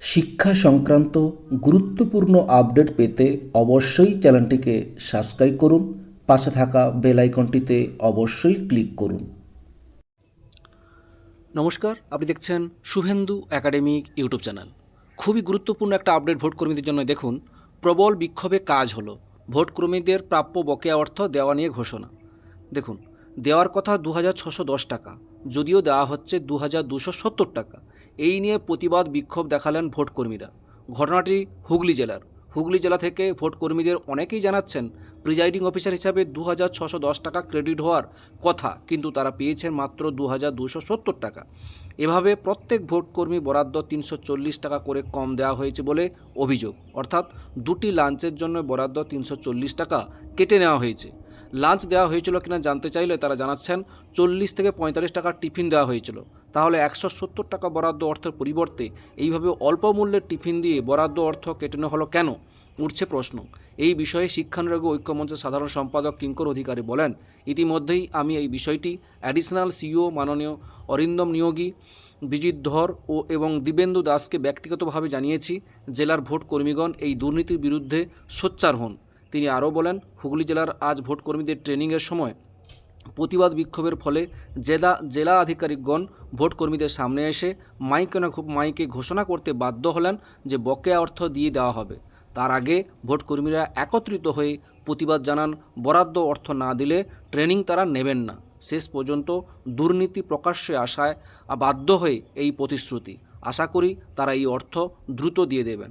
শিক্ষা সংক্রান্ত গুরুত্বপূর্ণ আপডেট পেতে অবশ্যই চ্যানেলটিকে সাবস্ক্রাইব করুন, পাশে থাকা বেল আইকনটিতে অবশ্যই ক্লিক করুন। নমস্কার, আপনি দেখছেন শুভেন্দু একাডেমিক ইউটিউব চ্যানেল। খুবই গুরুত্বপূর্ণ একটা আপডেট ভোট কর্মীদের জন্য দেখুন, প্রবল বিক্ষোভে কাজ হলো। ভোট কর্মীদের প্রাপ্য বকেয়া অর্থ দেওয়া নিয়ে ঘোষণা। দেখুন দেওয়ার কথা দু টাকা, যদিও দেওয়া হচ্ছে দু টাকা। এই নিয়ে প্রতিবাদ বিক্ষোভ দেখালেন ভোটকর্মীরা। ঘটনাটি হুগলি জেলার। হুগলি জেলা থেকে ভোটকর্মীদের অনেকেই জানাচ্ছেন, প্রিজাইডিং অফিসার হিসাবে দু টাকা ক্রেডিট হওয়ার কথা, কিন্তু তারা পেয়েছেন মাত্র দু টাকা। এভাবে প্রত্যেক ভোটকর্মী বরাদ্দ তিনশো চল্লিশ টাকা করে কম দেওয়া হয়েছে বলে অভিযোগ। অর্থাৎ দুটি লাঞ্চের জন্য বরাদ্দ তিনশো চল্লিশ টাকা কেটে নেওয়া হয়েছে। লাঞ্চ দেওয়া হয়েছিল কিনা জানতে চাইলে তারা জানাচ্ছেন, চল্লিশ থেকে পঁয়তাল্লিশ টাকার টিফিন দেওয়া হয়েছিল। তাহলে একশো সত্তর টাকা বরাদ্দ অর্থের পরিবর্তে এইভাবে অল্প মূল্যের টিফিন দিয়ে বরাদ্দ অর্থ কেটে নেওয়া হলো কেন? উঠছে প্রশ্ন। এই বিষয়ে শিক্ষানুরাগী ঐক্যমঞ্চের সাধারণ সম্পাদক কিঙ্কর অধিকারী বলেন, ইতিমধ্যেই আমি এই বিষয়টি অ্যাডিশনাল সিইও মাননীয় অরিন্দম নিয়োগী, বিজিত ধর ও এবং দিবেন্দু দাসকে ব্যক্তিগতভাবে জানিয়েছি, জেলার ভোট কর্মীগণ এই দুর্নীতির বিরুদ্ধে সোচ্চার হন। তিনি আরও বলেন, হুগলি জেলার আজ ভোটকর্মীদের ট্রেনিংয়ের সময় প্রতিবাদ বিক্ষোভের ফলে জেলা জেলা আধিকারিকগণ ভোটকর্মীদের সামনে এসে মাইকে না খুব মাইকে ঘোষণা করতে বাধ্য হলেন যে বকেয়া অর্থ দিয়ে দেওয়া হবে। তার আগে ভোটকর্মীরা একত্রিত হয়ে প্রতিবাদ জানান, বরাদ্দ অর্থ না দিলে ট্রেনিং তারা নেবেন না। শেষ পর্যন্ত দুর্নীতি প্রকাশ্যে আসায় বাধ্য হয়ে এই প্রতিশ্রুতি। আশা করি তারা এই অর্থ দ্রুত দিয়ে দেবেন।